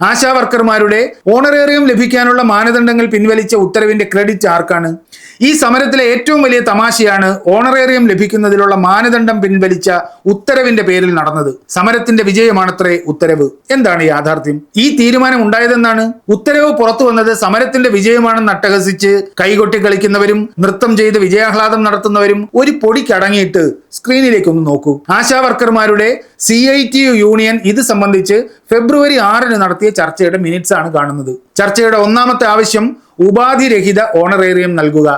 ASHA വർക്കർമാരുടെ honorarium ലഭിക്കാനുള്ള മാനദണ്ഡങ്ങൾ പിൻവലിച്ച ഉത്തരവിന്റെ ക്രെഡിറ്റ് ആർക്കാണ്? ഈ സമരത്തിലെ ഏറ്റവും വലിയ തമാശയാണ് ഓണറേറിയം ലഭിക്കുന്നതിലുള്ള മാനദണ്ഡം പിൻവലിച്ച ഉത്തരവിന്റെ പേരിൽ നടന്നത്. സമരത്തിന്റെ വിജയമാണത്രേ ഉത്തരവ്. എന്താണ് യാഥാർത്ഥ്യം? ഈ തീരുമാനം ഉണ്ടായതെന്നാണ് ഉത്തരവ് പുറത്തു വന്നത് സമരത്തിന്റെ വിജയമാണെന്ന് അട്ടഹസിച്ച് കൈകൊട്ടി കളിക്കുന്നവരും നൃത്തം ചെയ്ത് വിജയാഹ്ലാദം നടത്തുന്നവരും ഒരു പൊടിക്കടങ്ങിയിട്ട് സ്ക്രീനിലേക്കൊന്ന് നോക്കൂ. ആശാ വർക്കർമാരുടെ സി ഐ ടി യൂണിയൻ ഇത് സംബന്ധിച്ച് ഫെബ്രുവരി ആറിന് നടത്തിയ ചർച്ചയുടെ മിനിറ്റ്സ് ആണ് കാണുന്നത്. ചർച്ചയുടെ ഒന്നാമത്തെ ആവശ്യം ഉപാധിരഹിത ഓണറേറിയം നൽകുക.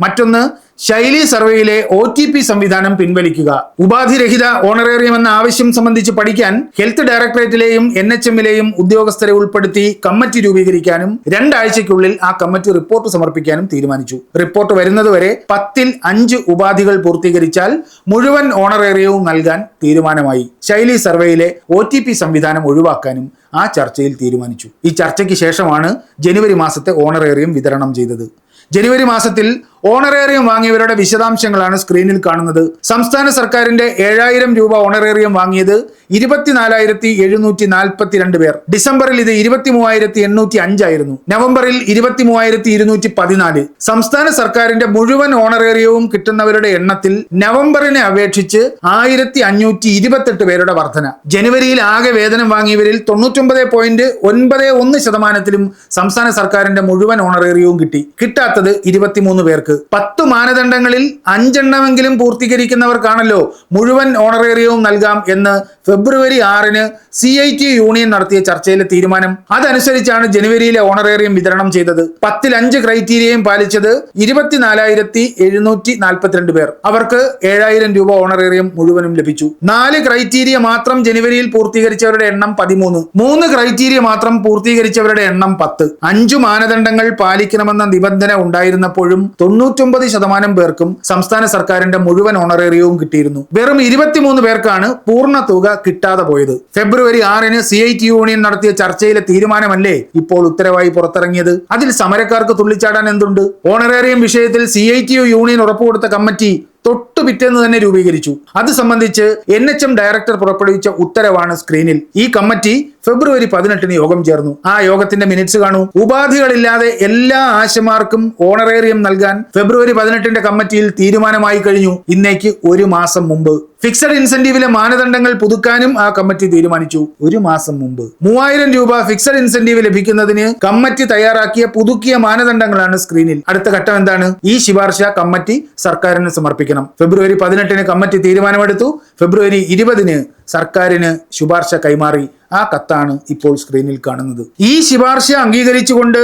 മറ്റൊന്ന് ശൈലി സർവേയിലെ ഒ ടി പി സംവിധാനം പിൻവലിക്കുക. ഉപാധിരഹിത ഓണറേറിയം എന്ന ആവശ്യം സംബന്ധിച്ച് പഠിക്കാൻ ഹെൽത്ത് ഡയറക്ടറേറ്റിലെയും എൻ എച്ച് എമ്മിലെയും ഉദ്യോഗസ്ഥരെ ഉൾപ്പെടുത്തി കമ്മിറ്റി രൂപീകരിക്കാനും രണ്ടാഴ്ചയ്ക്കുള്ളിൽ ആ കമ്മിറ്റി റിപ്പോർട്ട് സമർപ്പിക്കാനും തീരുമാനിച്ചു. റിപ്പോർട്ട് വരുന്നതുവരെ പത്തിൽ അഞ്ച് ഉപാധികൾ പൂർത്തീകരിച്ചാൽ മുഴുവൻ ഓണറേറിയവും നൽകാൻ തീരുമാനമായി. ശൈലി സർവേയിലെ ഒ സംവിധാനം ഒഴിവാക്കാനും ആ ചർച്ചയിൽ തീരുമാനിച്ചു. ഈ ചർച്ചയ്ക്ക് ശേഷമാണ് ജനുവരി മാസത്തെ ഓണറേറിയം വിതരണം ചെയ്തത്. ജനുവരി മാസത്തിൽ ഓണറേറിയം വാങ്ങിയവരുടെ വിശദാംശങ്ങളാണ് സ്ക്രീനിൽ കാണുന്നത്. സംസ്ഥാന സർക്കാരിന്റെ ഏഴായിരം രൂപ ഓണറേറിയം വാങ്ങിയത് ഇരുപത്തിനാലായിരത്തി എഴുന്നൂറ്റി നാൽപ്പത്തിരണ്ട് പേർ. ഡിസംബറിൽ ഇത് ഇരുപത്തി മൂവായിരത്തി എണ്ണൂറ്റി അഞ്ചായിരുന്നു നവംബറിൽ ഇരുപത്തി മൂവായിരത്തി ഇരുന്നൂറ്റി പതിനാല് സംസ്ഥാന സർക്കാരിന്റെ മുഴുവൻ ഓണറേറിയവും കിട്ടുന്നവരുടെ എണ്ണത്തിൽ നവംബറിനെ അപേക്ഷിച്ച് ആയിരത്തി അഞ്ഞൂറ്റി ഇരുപത്തെട്ട് പേരുടെ വർധന. ജനുവരിയിൽ ആകെ വേതനം വാങ്ങിയവരിൽ തൊണ്ണൂറ്റൊമ്പത് പോയിന്റ് ഒൻപത് ഒന്ന് ശതമാനത്തിലും സംസ്ഥാന സർക്കാരിന്റെ മുഴുവൻ ഓണറേറിയവും കിട്ടി. കിട്ടാത്തത് ഇരുപത്തിമൂന്ന് പേർക്ക്. പത്ത് മാനദണ്ഡങ്ങളിൽ അഞ്ചെണ്ണമെങ്കിലും പൂർത്തീകരിക്കുന്നവർക്കാണല്ലോ മുഴുവൻ ഓണറേറിയവും നൽകാം എന്ന് ഫെബ്രുവരി ആറിന് സി ഐ ടി യൂണിയൻ നടത്തിയ ചർച്ചയിലെ തീരുമാനം. അതനുസരിച്ചാണ് ജനുവരിയിലെ ഓണറേറിയം വിതരണം ചെയ്തത്. പത്തിൽ അഞ്ച് ക്രൈറ്റീരിയയും പാലിച്ചത് ഇരുപത്തിനാലായിരത്തി എഴുന്നൂറ്റി നാൽപ്പത്തിരണ്ട് പേർ. അവർക്ക് ഏഴായിരം രൂപ ഓണറേറിയം മുഴുവനും ലഭിച്ചു. നാല് ക്രൈറ്റീരിയ മാത്രം ജനുവരിയിൽ പൂർത്തീകരിച്ചവരുടെ എണ്ണം പതിമൂന്ന്. മൂന്ന് ക്രൈറ്റീരിയ മാത്രം പൂർത്തീകരിച്ചവരുടെ എണ്ണം പത്ത്. അഞ്ചു മാനദണ്ഡങ്ങൾ പാലിക്കണമെന്ന നിബന്ധന ഉണ്ടായിരുന്നപ്പോഴും തൊണ്ണൂറ്റൊമ്പത് ശതമാനം പേർക്കും സംസ്ഥാന സർക്കാരിന്റെ മുഴുവൻ ഓണറേറിയവും കിട്ടിയിരുന്നു. വെറും ഇരുപത്തിമൂന്ന് പേർക്കാണ് പൂർണ തുക കിട്ടാതെ പോയത്. ഫെബ്രുവരി ആറിന് സി ഐ ടി യൂണിയൻ നടത്തിയ ചർച്ചയിലെ തീരുമാനമല്ലേ ഇപ്പോൾ ഉത്തരവായി പുറത്തിറങ്ങിയത്? അതിൽ സമരക്കാർക്ക് തുള്ളിച്ചാടാൻ എന്തുണ്ട്? ഓണറേറിയം വിഷയത്തിൽ C I T U union ഉറപ്പുകൊടുത്ത committee തൊട്ടു പിറ്റേന്ന് തന്നെ രൂപീകരിച്ചു. അത് സംബന്ധിച്ച് എൻ എച്ച് എം ഡയറക്ടർ പുറപ്പെടുവിച്ച ഉത്തരവാണ് സ്ക്രീനിൽ. ഈ കമ്മിറ്റി ഫെബ്രുവരി പതിനെട്ടിന് യോഗം ചേർന്നു. ആ യോഗത്തിന്റെ മിനിറ്റ്സ് കാണൂ. ഉപാധികളില്ലാതെ എല്ലാ ആശമാർക്കും ഓണറേറിയം നൽകാൻ ഫെബ്രുവരി പതിനെട്ടിന്റെ കമ്മിറ്റിയിൽ തീരുമാനമായി കഴിഞ്ഞു. ഇന്നേക്ക് ഒരു മാസം മുമ്പ്. ഫിക്സഡ് ഇൻസെന്റീവിലെ മാനദണ്ഡങ്ങൾ പുതുക്കാനും ആ കമ്മിറ്റി തീരുമാനിച്ചു. ഒരു മാസം മുമ്പ്. മൂവായിരം രൂപ ഫിക്സഡ് ഇൻസെന്റീവ് ലഭിക്കുന്നതിന് കമ്മിറ്റി തയ്യാറാക്കിയ പുതുക്കിയ മാനദണ്ഡങ്ങളാണ് സ്ക്രീനിൽ അടുത്ത ഘട്ടം എന്താണ്? ഈ ശുപാർശ കമ്മിറ്റി സർക്കാരിന് സമർപ്പിക്കണം. ഫെബ്രുവരി പതിനെട്ടിന് കമ്മിറ്റി തീരുമാനമെടുത്തു. ഫെബ്രുവരി ഇരുപതിന് സർക്കാരിന് ശുപാർശ കൈമാറി. ആ കത്താണ് ഇപ്പോൾ സ്ക്രീനിൽ കാണുന്നത്. ഈ ശുപാർശ അംഗീകരിച്ചുകൊണ്ട്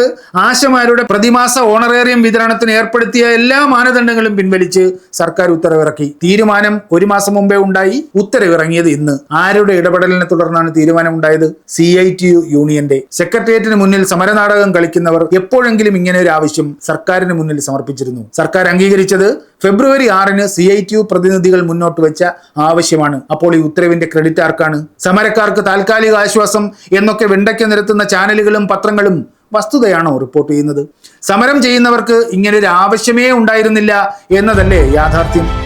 ആശമാരുടെ പ്രതിമാസ ഓണറേറിയം വിതരണത്തിന് ഏർപ്പെടുത്തിയ എല്ലാ മാനദണ്ഡങ്ങളും പിൻവലിച്ച് സർക്കാർ ഉത്തരവിറക്കി. തീരുമാനം ഒരു മാസം മുമ്പേ ഉണ്ടായി ഉത്തരവിറങ്ങിയത് ഇന്ന്. ആരുടെ ഇടപെടലിനെ തുടർന്നാണ് തീരുമാനം ഉണ്ടായത് സി ഐ ടി യു യൂണിയന്റെ. സെക്രട്ടേറിയറ്റിന് മുന്നിൽ സമരനാടകം കളിക്കുന്നവർ എപ്പോഴെങ്കിലും ഇങ്ങനെ ഒരു ആവശ്യം സർക്കാരിന് മുന്നിൽ സമർപ്പിച്ചിരുന്നു. സർക്കാർ അംഗീകരിച്ചത് ഫെബ്രുവരി ആറിന് സി ഐ ടി യു പ്രതിനിധികൾ മുന്നോട്ട് വെച്ച ആവശ്യമാണ്. അപ്പോൾ ഈ ഉത്തരവിന്റെ ക്രെഡിറ്റ് ആർക്കാണ്? സമരക്കാർക്ക് താൽക്കാലിക ആശ്വാസം എന്നൊക്കെ വെണ്ടയ്ക്ക് നിരത്തുന്ന ചാനലുകളും പത്രങ്ങളും വസ്തുതയാണോ റിപ്പോർട്ട് ചെയ്യുന്നത്? സമരം ചെയ്യുന്നവർക്ക് ഇങ്ങനൊരു ആവശ്യമേ ഉണ്ടായിരുന്നില്ല എന്നതല്ലേ യാഥാർത്ഥ്യം?